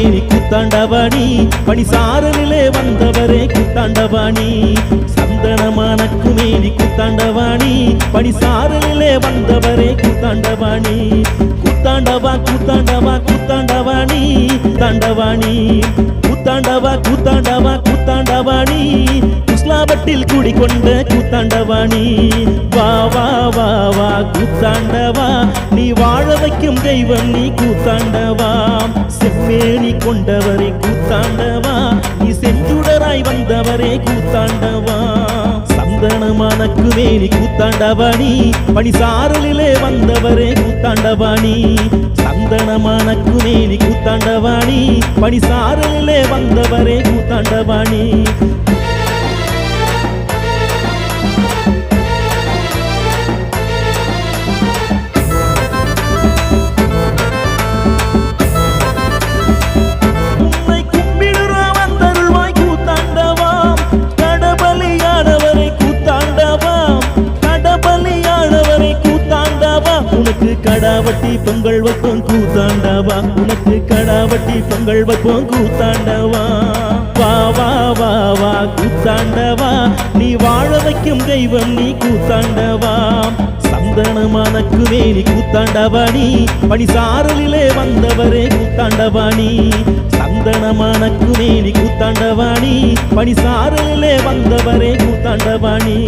கூத்தாண்டவாணி. பணிசாரனிலே வந்தவரே கூத்தாண்டவாணி. சந்தனமானக்கு மேனி கூத்தாண்டவாணி. பணிசாரனிலே வந்தவரே கூத்தாண்டவாணி. கூத்தாண்டவா கூத்தாண்டவா கூத்தாண்டவாணி. தாண்டவாணி. கூத்தாண்டவா கூத்தாண்டவா கூத்தாண்டவாணி. குஸ்லாபட்டில் குடிகொண்ட கூத்தாண்டவாணி வா வா வா வா கூத்தாண்டவா. நீ வாழ வைக்கும் தெய்வம் நீ கூத்தாண்டவா. செம்மேனி கொண்டவரே கூத்தாண்டவா. நீ செஞ்சுடராய் வந்தவரே கூத்தாண்டவா. சந்தனமானக்கு மேனி கூத்தாண்டவாணி பணிசாரலிலே வந்தவரே கூத்தாண்டவாணி சந்தனமானக்கு மேனி கூத்தாண்டவாணி பணிசாரலிலே வந்தவரே கூத்தாண்டவாணி கடாவட்டி பொங்கல் வைப்போம் கூத்தாண்டவா? உனக்கு கடாவட்டி பொங்கல் வைப்போம் கூத்தாண்டவா? வா வா வா வா கூத்தாண்டவா? நீ வாழ வைக்கும் தெய்வம் நீ கூத்தாண்டவா? சந்தனமானக்கு மேனி கூத்தாண்டவாணி பணி சாரலிலே வந்தவரே கூத்தாண்டவாணி சந்தனமானக்கு மேனி கூத்தாண்டவாணி பணி சாரலிலே வந்தவரே கூத்தாண்டவாணி